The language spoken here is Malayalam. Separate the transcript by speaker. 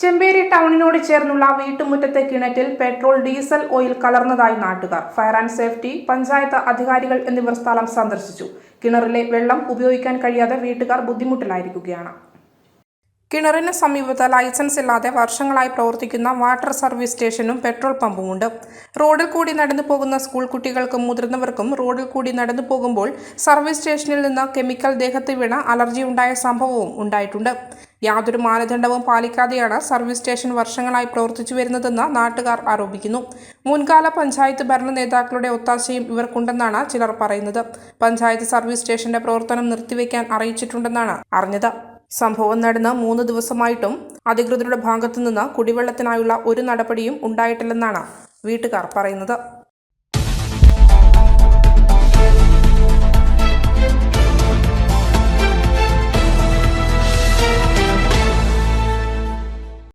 Speaker 1: ചെമ്പേരി ടൗണിനോട് ചേർന്നുള്ള വീട്ടുമുറ്റത്തെ കിണറ്റിൽ പെട്രോൾ ഡീസൽ ഓയിൽ കലർന്നതായി നാട്ടുകാർ. ഫയർ ആൻഡ് സേഫ്റ്റി പഞ്ചായത്ത് അധികാരികൾ എന്നിവർ സ്ഥലം സന്ദർശിച്ചു. കിണറിലെ വെള്ളം ഉപയോഗിക്കാൻ കഴിയാതെ വീട്ടുകാർ ബുദ്ധിമുട്ടിലായിരിക്കുകയാണ്. കിണറിന് സമീപത്ത് ലൈസൻസ് ഇല്ലാതെ വർഷങ്ങളായി പ്രവർത്തിക്കുന്ന വാട്ടർ സർവീസ് സ്റ്റേഷനും പെട്രോൾ പമ്പും ഉണ്ട്. റോഡിൽ കൂടി നടന്നു പോകുന്ന സ്കൂൾ കുട്ടികൾക്കും മുതിർന്നവർക്കും റോഡിൽ കൂടി നടന്നു പോകുമ്പോൾ സർവീസ് സ്റ്റേഷനിൽ നിന്ന് കെമിക്കൽ ദേഹത്ത് വീണ അലർജി ഉണ്ടായ സംഭവവും ഉണ്ടായിട്ടുണ്ട്. യാതൊരു മാനദണ്ഡവും പാലിക്കാതെയാണ് സർവീസ് സ്റ്റേഷൻ വർഷങ്ങളായി പ്രവർത്തിച്ചു വരുന്നതെന്ന് നാട്ടുകാർ ആരോപിക്കുന്നു. മുൻകാല പഞ്ചായത്ത് ഭരണ നേതാക്കളുടെ ഒത്താശയും ഇവർക്കുണ്ടെന്നാണ് ചിലർ പറയുന്നത്. പഞ്ചായത്ത് സർവീസ് സ്റ്റേഷന്റെ പ്രവർത്തനം നിർത്തിവെക്കാൻ അറിയിച്ചിട്ടുണ്ടെന്നാണ് അറിഞ്ഞത്. സംഭവം നടന്ന് മൂന്ന് ദിവസമായിട്ടും അധികൃതരുടെ ഭാഗത്തുനിന്ന് കുടിവെള്ളത്തിനായുള്ള ഒരു നടപടിയും ഉണ്ടായിട്ടില്ലെന്നാണ് വീട്ടുകാർ പറയുന്നത്.